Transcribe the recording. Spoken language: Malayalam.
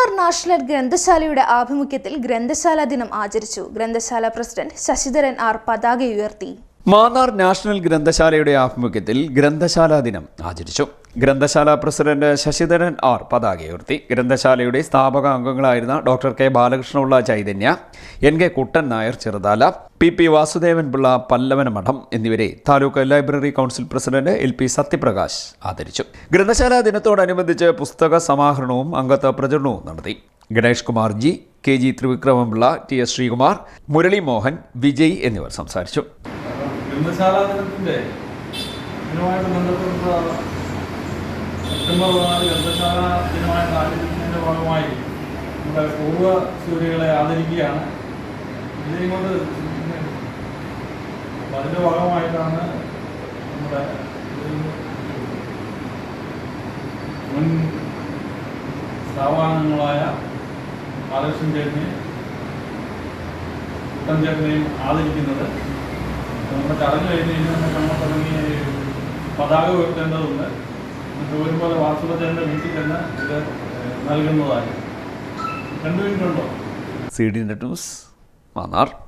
മാന്നാർ നാഷണൽ ഗ്രന്ഥശാലയുടെ ആഭിമുഖ്യത്തിൽ ഗ്രന്ഥശാല ദിനം ആചരിച്ചു. ഗ്രന്ഥശാല പ്രസിഡന്റ് ശശിധരൻ ആർ പതാക ഉയർത്തി. മാന്നാർ നാഷണൽ ഗ്രന്ഥശാലയുടെ ആഭിമുഖ്യത്തിൽ ഗ്രന്ഥശാലാ ദിനം ആചരിച്ചു. ഗ്രന്ഥശാല പ്രസിഡന്റ് ശശിധരൻ ആർ പതാക ഉയർത്തി ഗ്രന്ഥശാലയുടെ സ്ഥാപക അംഗങ്ങളായിരുന്ന doctor K. Balakrishna Pillai Chaitanya N. K. Kuttan Nair Cheruthala P. P. Vasudevan Pillai Pallavana Madom എന്നിവരെ taluk library council president L. P. Sathyaprakash ആദരിച്ചു. ഗ്രന്ഥശാലാ ദിനത്തോടനുബന്ധിച്ച് പുസ്തക സമാഹരണവും അംഗത്വ പ്രചരണവും നടത്തി. Ganesh Kumar G K. G. Thrivikrama Pillai T. S. Sreekumar Murali Mohan Vijay എന്നിവർ സംസാരിച്ചു. ഗ്രന്ഥശാല ദിനത്തിന്റെ ദിനമായിട്ട് ബന്ധപ്പെട്ട സെപ്റ്റംബർ പതിനാല് ഗ്രന്ഥശാല ദിനമായിട്ട് ആചരിക്കുന്നതിന്റെ ഭാഗമായി നമ്മുടെ പൂർവ സൂര്യകളെ ആദരിക്കുകയാണ്. ഇതിനെയും കൊണ്ട് അതിന്റെ ഭാഗമായിട്ടാണ് നമ്മുടെ മുൻ സ്ഥാപനങ്ങളായ ബാലകൃഷ്ണൻ ചേട്ടനെയും കുട്ടൻ ചേട്ടനെയും ആദരിക്കുന്നത്. നമ്മുടെ ചടങ്ങ് കഴിഞ്ഞ് കഴിഞ്ഞാൽ നമ്മൾ തുടങ്ങി പതാക ഉയർത്തേണ്ടതുണ്ട്. എന്നിട്ട് വരുമ്പോൾ വാസുദേവന്റെ വീട്ടിൽ തന്നെ ഇത് നൽകുന്നതായി. രണ്ടു മിനിറ്റ് ഉണ്ടോ? C D news Mannar.